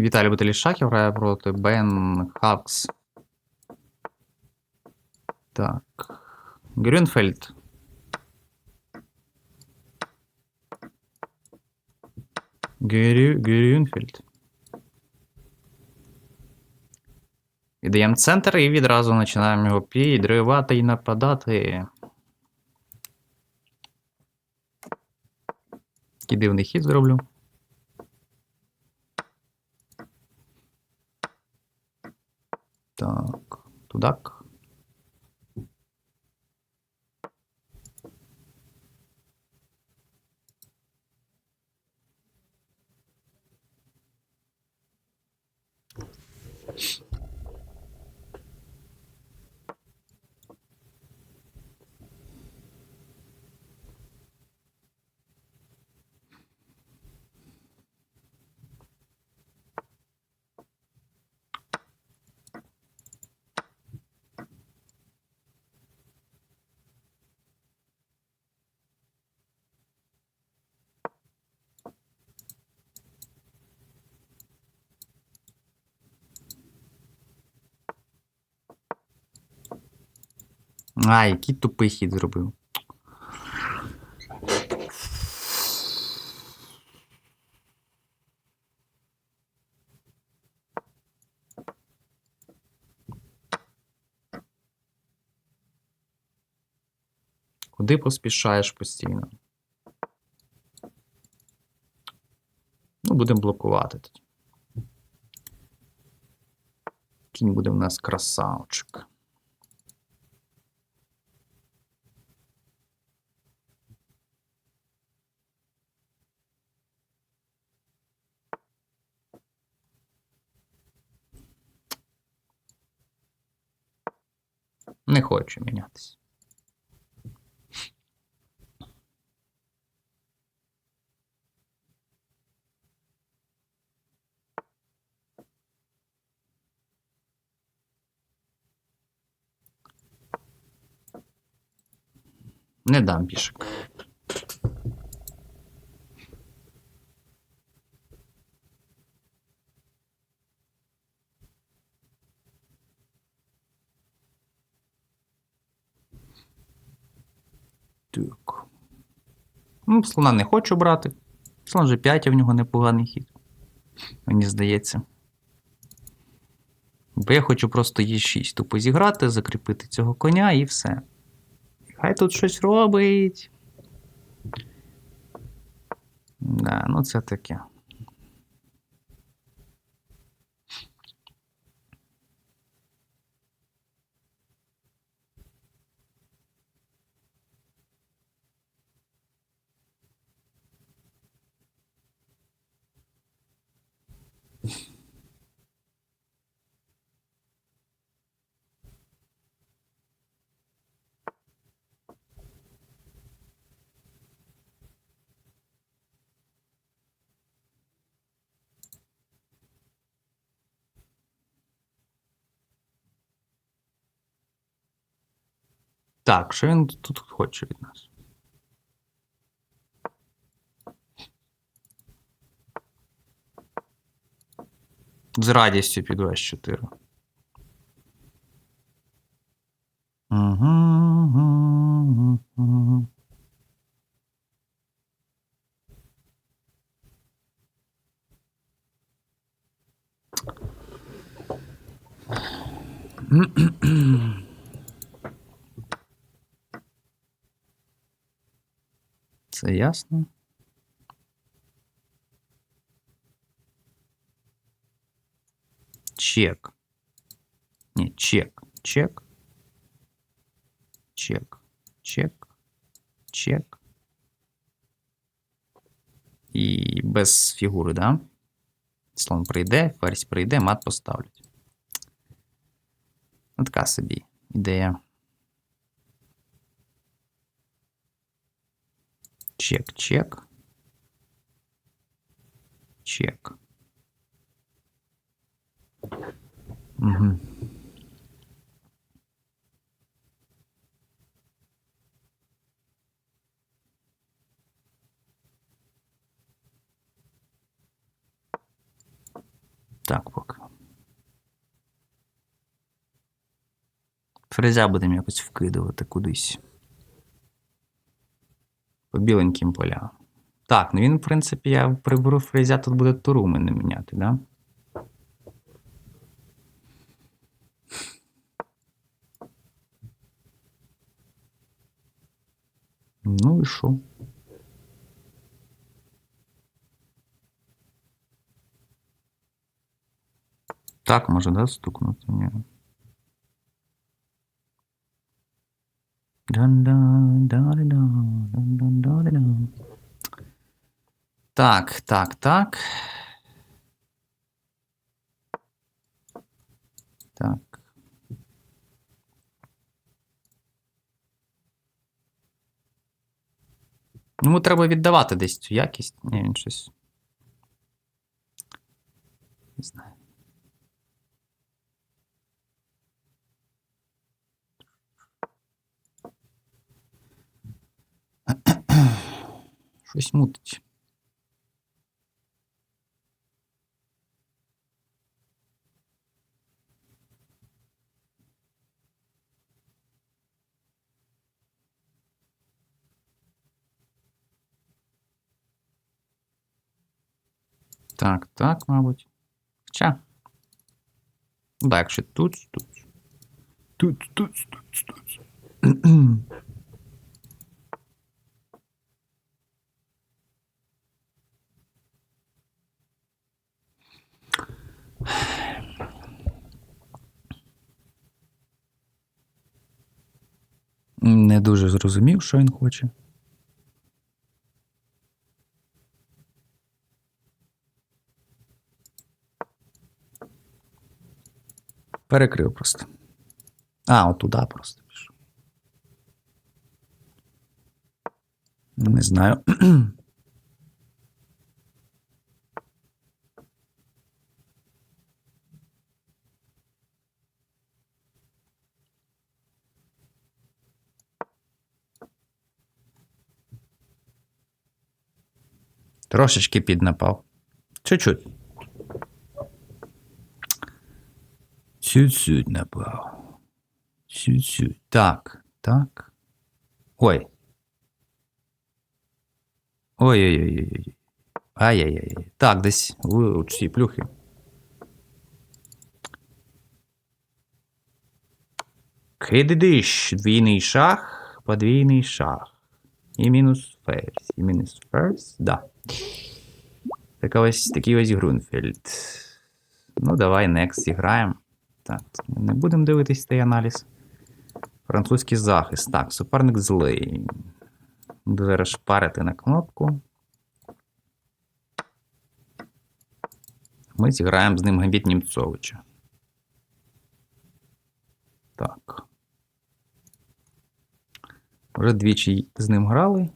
Віталій Бутилішаків грає проти Бен Хакс. Так. Грюнфельд. Грю... Грюнфельд. Віддаємо центр і відразу починаємо його підривати і нападати. Який дивний хід зроблю. Так, тудак. А, який тупий хід зробив. Куди поспішаєш постійно? Ну, будемо блокувати тоді. Кінь буде в нас красавчик. Не хочу мінятися. Не дам пішок. Так. Слона не хочу брати. Слон же 5, а в нього непоганий хід. Мені здається. Бо я хочу просто Е6 тупо зіграти, закріпити цього коня і все. Хай тут щось робить. Да, ну це таке. Так, що він тут хоче від нас? З радістю піду С4. Угу. Ясно. Чек. Ні, чек. Чек. Чек. Чек. Чек. І без фігури, да? Слон прийде, ферзь прийде, мат поставлять. Така собі ідея. Чек, чек. Чек. Угу. так поки. Фрезя будемо якось вкидувати кудись. По біленьким полям. Так, ну він, в принципі, я приберу фрезя, тут буде туру мене міняти, да? Ну і що? Так, може, да, стукнути? Ні. Дан-дан, да-да-да, дан-дан, да-да-да. Так, так, так. Так. Йому треба віддавати десь цю якість. Ні, він щось. Не знаю. Щось мутить. Так, так, мабуть. Хоча. Ну, так, якщо тут, тут. Тут, тут, тут, тут. Не дуже зрозумів, що він хоче. Перекрив просто. А, от туди просто пішов. Не знаю. Трошечки піднапав. Чуть-чуть. Чуть-чуть напав. Чуть-чуть. Так, так. Ой. Ой-ой-ой. Ай-яй-яй. Так, десь в ці плюхи. Кидидиш. Двійний шах, подвійний шах. І мінус ферзь. І мінус ферзь. Да. Така ось, такий ось Грунфельд. Ну, давай next зіграємо. Так, не будемо дивитись цей аналіз. Французький захист. Так, суперник злий. Буду зараз шпарити на кнопку. Ми зіграємо з ним Габіт Німцовича. Так. Вже двічі з ним грали.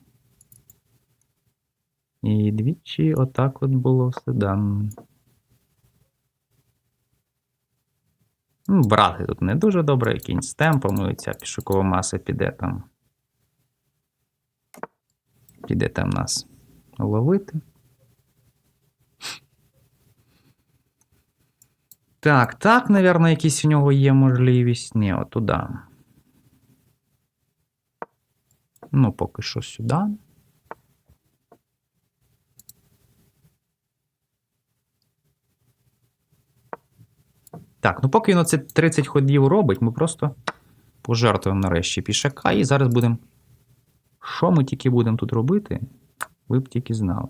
Двічі отак от було все дано. Ну, брати тут не дуже добре, з темпом, і ця пішокова маса піде там. Піде там нас ловити. Так, так, напевно, якісь у нього є можливість. Ні, отуда. Ну, поки що сюди. Так, ну поки він оце 30 ходів робить, ми просто пожертвуємо нарешті пішака. І зараз будемо. Що ми тільки будемо тут робити? Ви б тільки знали.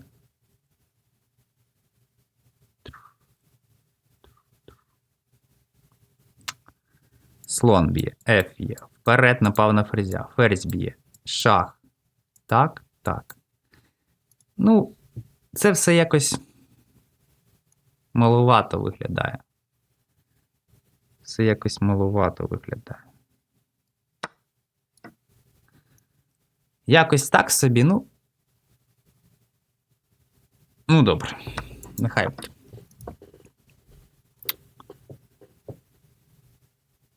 Слон б'є, F є. Вперед напав на ферзя. Ферзь б'є. Шах. Так, так. Ну, це все якось маловато виглядає. Все якось маловато виглядає. Якось так собі, ну. Ну, добре. Нехай.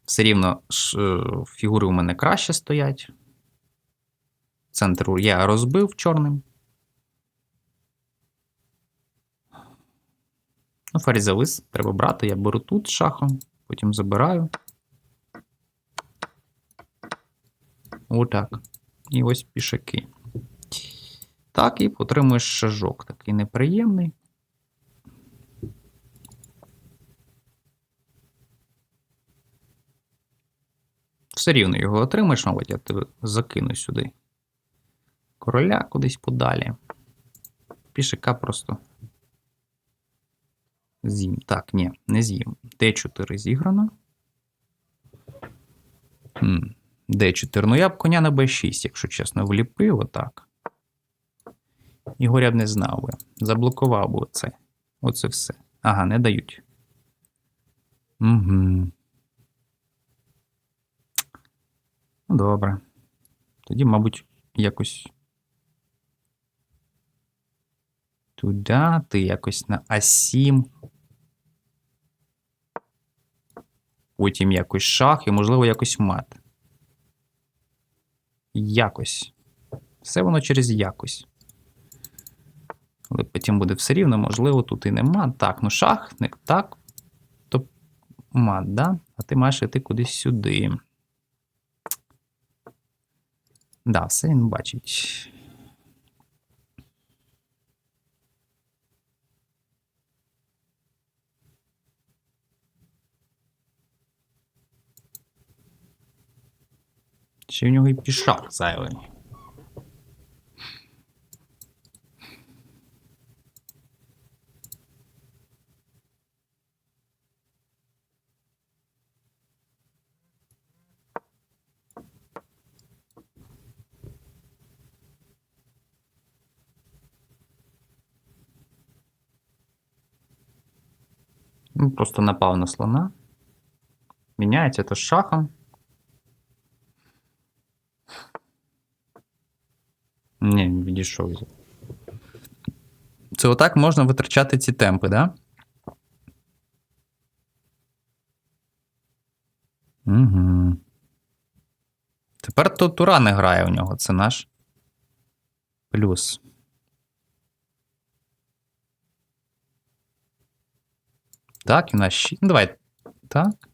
Все рівно е, фігури у мене краще стоять. Центр я розбив чорним. Ну, ферзь треба брати. Я беру тут шахом, потім забираю. Отак. І ось пішаки. Так, і отримуєш шажок. Такий неприємний. Все рівно його отримаєш, мабуть, я тебе закину сюди. Короля кудись подалі. Пішака просто. З'їм. Так, ні, не з'їм. Д4 зіграно. Д4. Ну, я б коня на Б6, якщо чесно, вліпив отак. Ігор я б не знав би. Заблокував би оце. Оце все. Ага, не дають. Угу. Ну, добре. Тоді, мабуть, якось. Туди, ти якось на А7. Потім якось шах і, можливо, якось мат. Якось. Все воно через якось. Але потім буде все рівно, можливо, тут і нема. Так, ну шах, не так. То мат, да? А ти маєш йти кудись сюди. Да, все він бачить. Ще в нього і пішак зайвий. Ну, Просто напав на слона. Міняється то з шахом. Ні. Це отак можна витрачати ці темпи, да? Угу. Тепер то Тура не грає у нього, це наш плюс. Так, і на 6. Ну, давай. Так.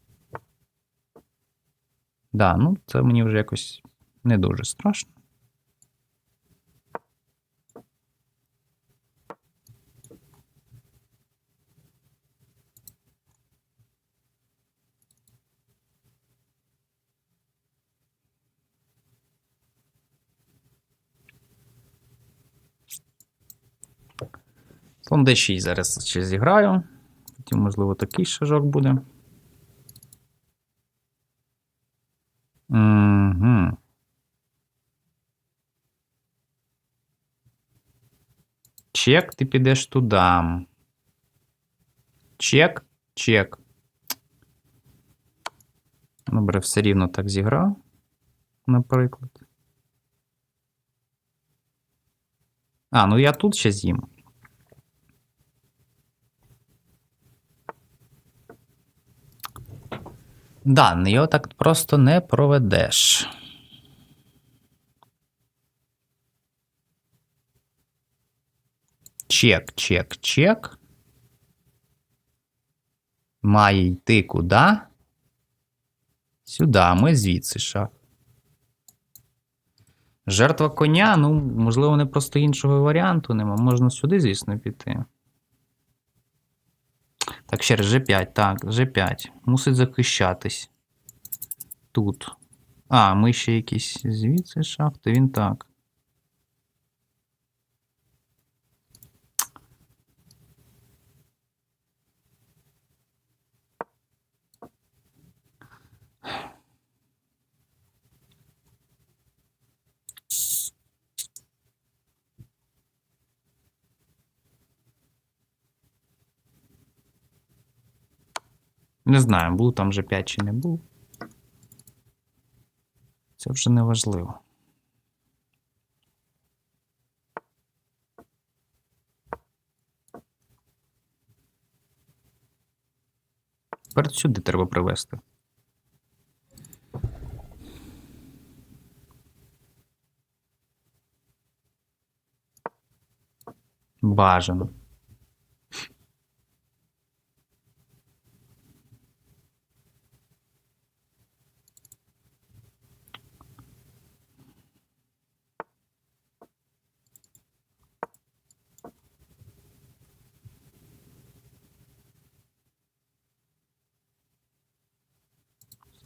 Да, ну це мені вже якось не дуже страшно. Слон D6 зараз ще зіграю. Потім, можливо, такий шажок буде. Угу. Чек, ти підеш туди. Чек, чек. Добре, все рівно так зіграв, наприклад. А, ну я тут ще з'їм. Да, його так просто не проведеш. Чек, чек, чек. Має йти куди? Сюди, ми звідси шах. Жертва коня, ну, можливо, не просто іншого варіанту нема. Можна сюди, звісно, піти. Так, ще раз, G5, так, G5. Мусить захищатись. Тут. А, ми ще якісь звідси шахти, він так. Не знаю, був там вже 5 чи не був. Це вже не важливо. Тепер сюди треба привезти. Бажано.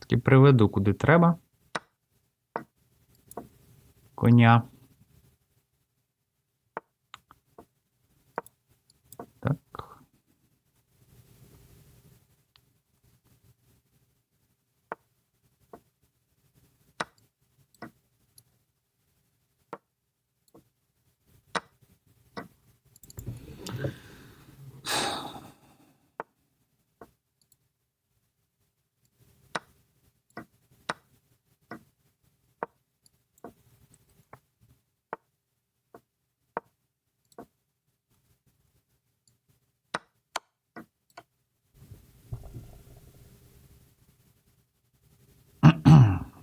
Трошки приведу куди треба. Коня. Так.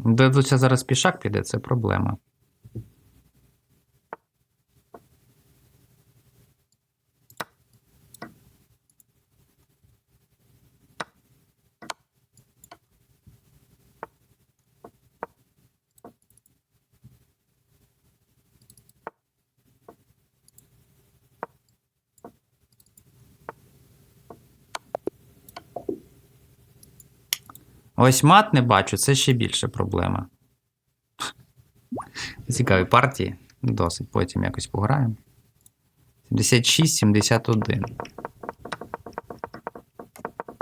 Де тут ще зараз пішак піде, це проблема. Ось мат не бачу, це ще більше проблема. Цікаві партії. Досить, потім якось пограємо. 76, 71.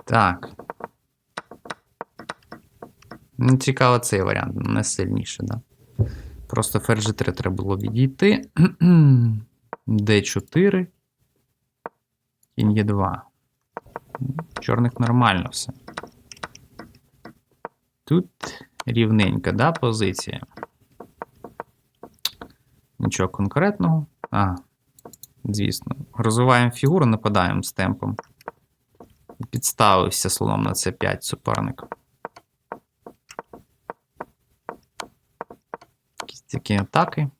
Так. Ну, цікаво цей варіант, не сильніше, да? Просто ферзь 3 треба було відійти. D4. Кінь Е2. Чорних нормально все. Тут рівненька, да, позиція. Нічого конкретного. А, звісно. Розвиваємо фігуру, нападаємо з темпом. Підставився слоном на c5 суперник. Якісь такі атаки.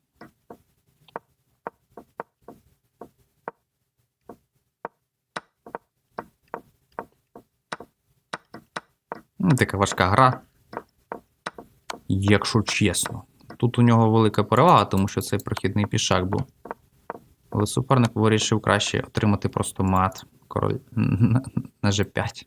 Ну, така важка гра. Якщо чесно. Тут у нього велика перевага, тому що цей прохідний пішак був. Але суперник вирішив краще отримати просто мат король на G5.